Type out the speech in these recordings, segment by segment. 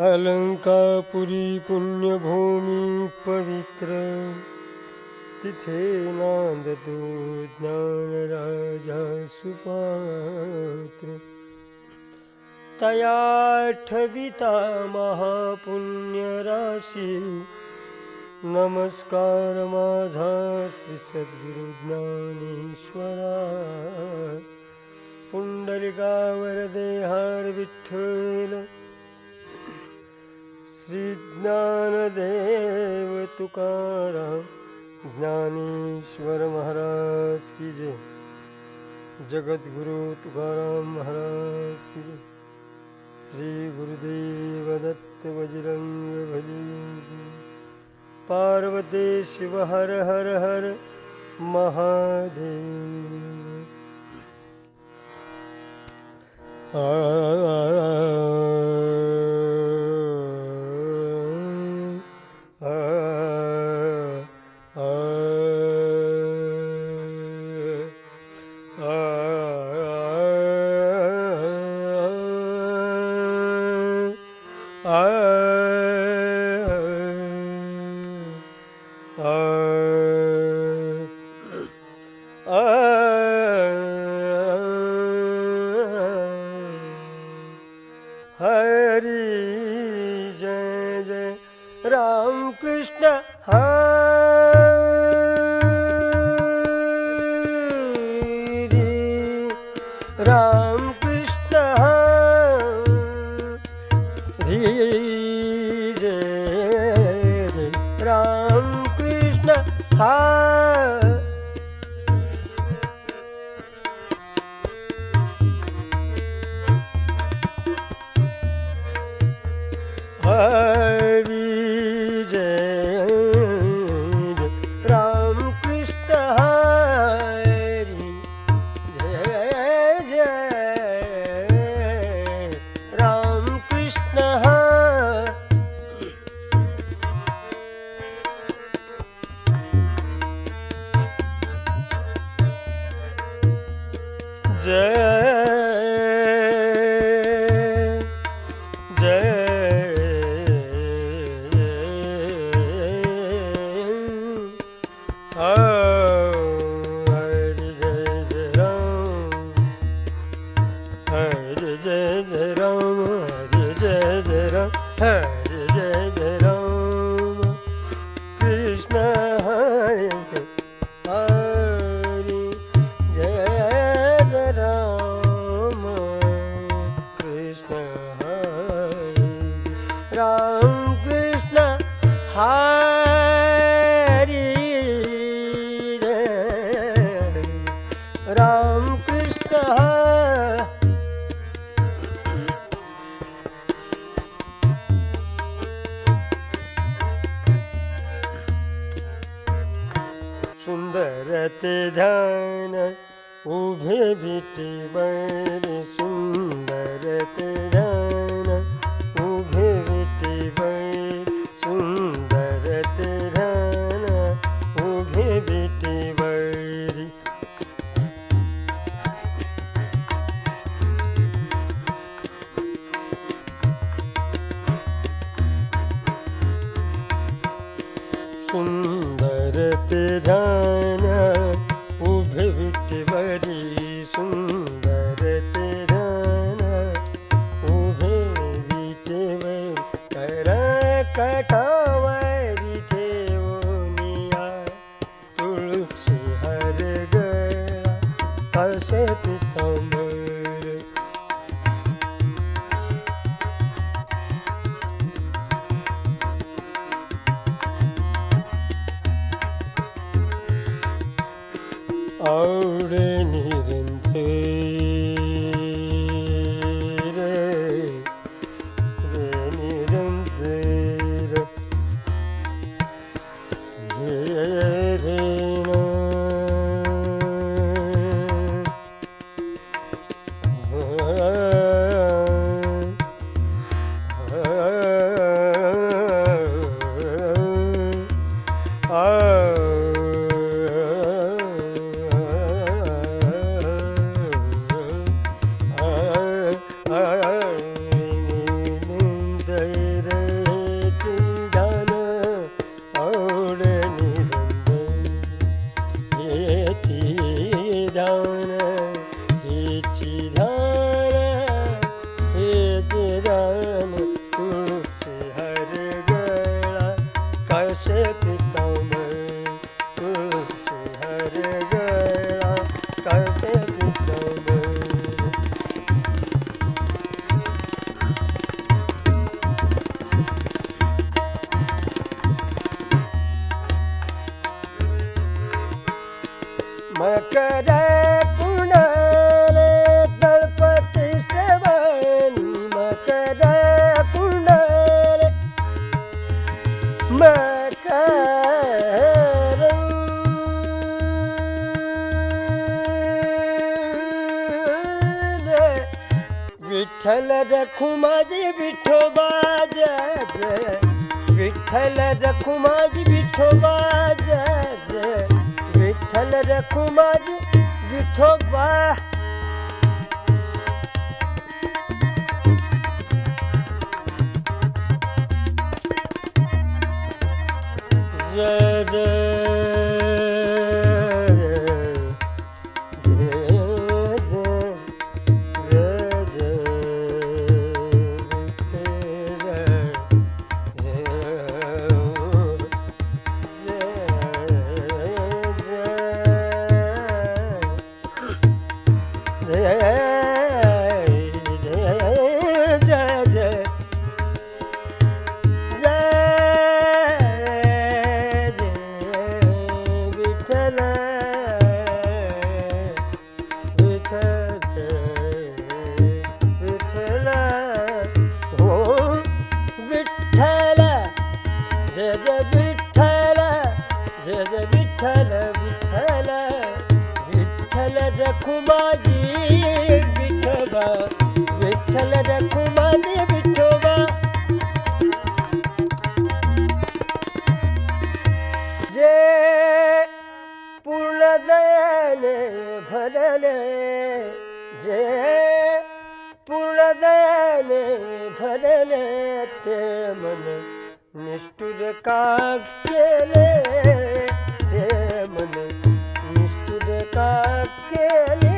अलङ्कापुरी पुण्यभूमि पवित्र। तिथे नान्दतो ज्ञानराजा सुपात्र। तया ठविता महापुण्यराशी। नमस्कार माझा श्री सद्गुरु ज्ञानेश्वरा। पुंडलिकावर देहार विठ्ठल। श्री ज्ञानदेव तुकाराम, ज्ञानेश्वर महाराज की जय। जगद्गुरु तुकाराम महाराज की जय। श्री गुरुदेव दत्त बजरंग बली पार्वती शिव हर हर हर महादेव। आ आ ਰਾਮ ਕ੍ਰਿਸ਼ਨ ਹਰੀ ਰਾਮ ਕ੍ਰਿਸ਼ਨ ਹਰੀ ਜੈ ਰਾਮ ਕ੍ਰਿਸ਼ਨ ਹਰੀ Hey ਹਰੀ ਰਾਮ ਕ੍ਰਿਸ਼ਨ ਸੁੰਦਰ ਤੇ ਧਨ ਉਭੇ ਬਿਟੇ ਬੈ कठावरी ठेवनिया तुळशी हर गया असे વિઠ્ઠલ રખુમાજી વિઠો બાજ વિઠ્ઠલ રખુમાજી વિઠો બાજ રખુમાં જ વિઠોબા Yeah. जय जय विठ्ठल जय जय विठ्ठल विठ्ठल विठ्ठल रखुमाजी विठोबा विठ्ठल रखुमाजी विठोबा जे पूर्ण दयाने भरले जे पूर्ण दयाने भरले ते मन নিষ্ঠুর কাক কেলে? রে মনে নিষ্ঠুর কাক কেলে?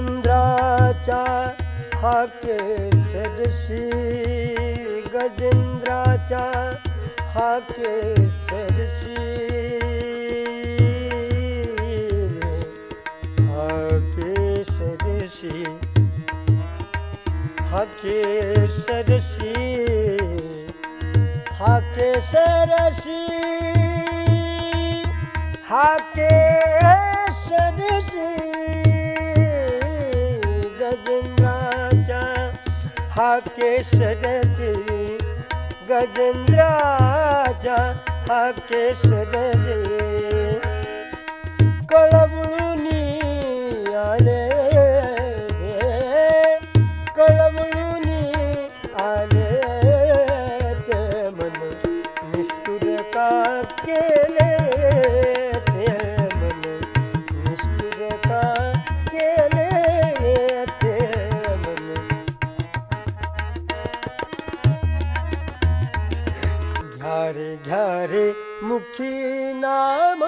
गजेंद्राचा हाके सदशी गजेंद्राचा हाके सदशी हाके सदशी हाके सदशी हाके सरसी हाके सदशी आपके सदसे आपके सदस्य कलम ਮੁਖੀ ਨਾਮ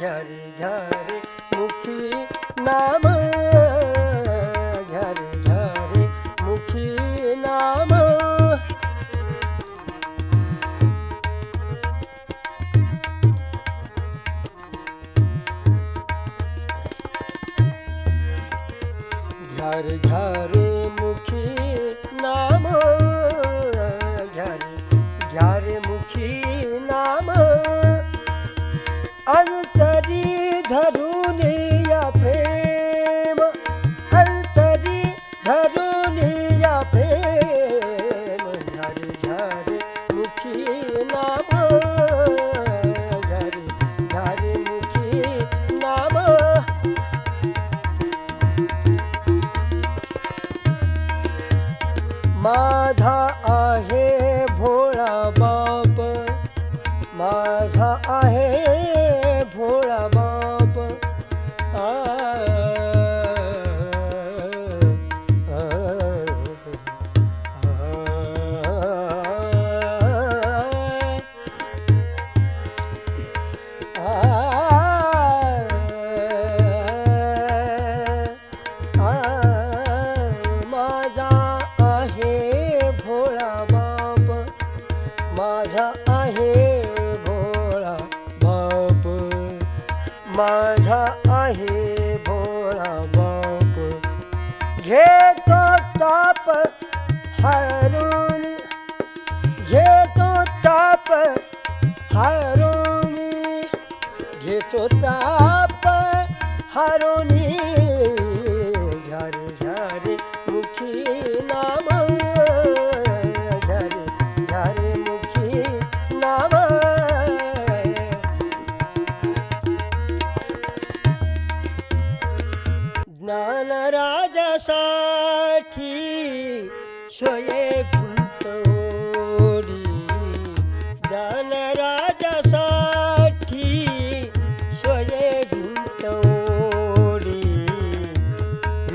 ਘਰ ਘਰ ਮੁਖੀ ਨਾਮ ਨਾਮ राधा आहे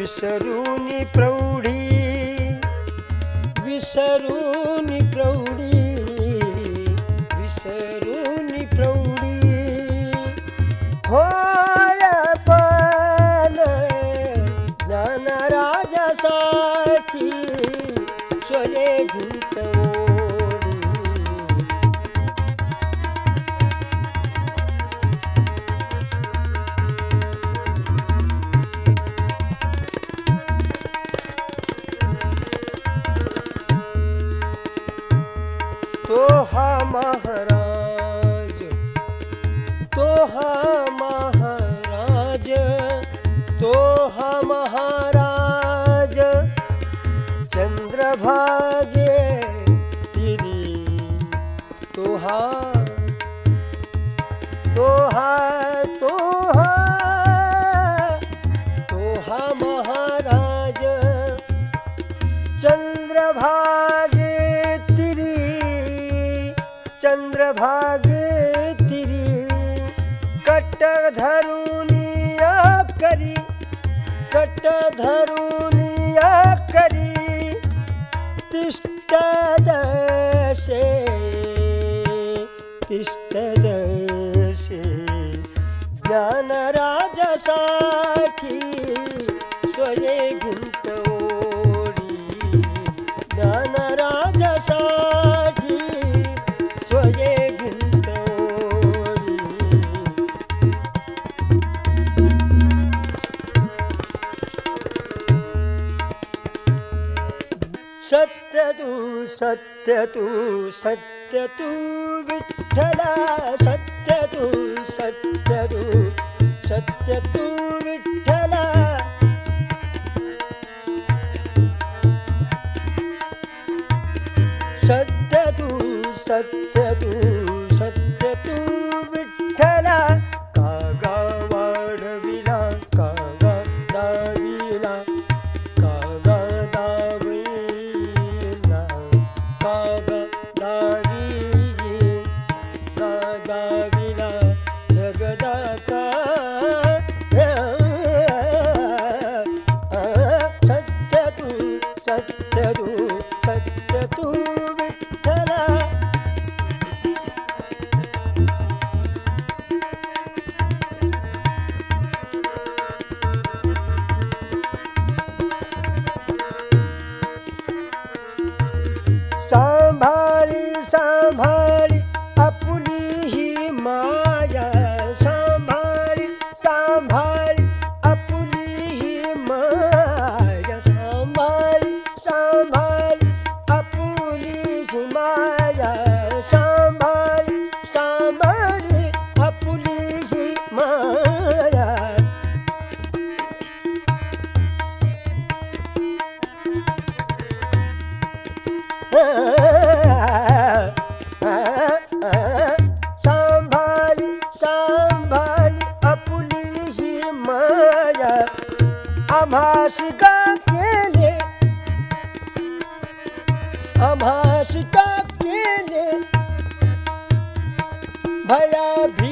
विसरूनी प्रौढी विसरूनी प्रौढी विसर महाराज तो महाराज तो हा महाराज चंद्र भागे तेरी तो हा तो हा महाराज चंद्र भाग भागतिरी कट धरून या करी कट धरून या करी तिष्ठदशे సత్యతు సత్యతు విఠల సత్యతు సత్యతు సత్యతు విఠల సత్యతు సత్యతు भया भी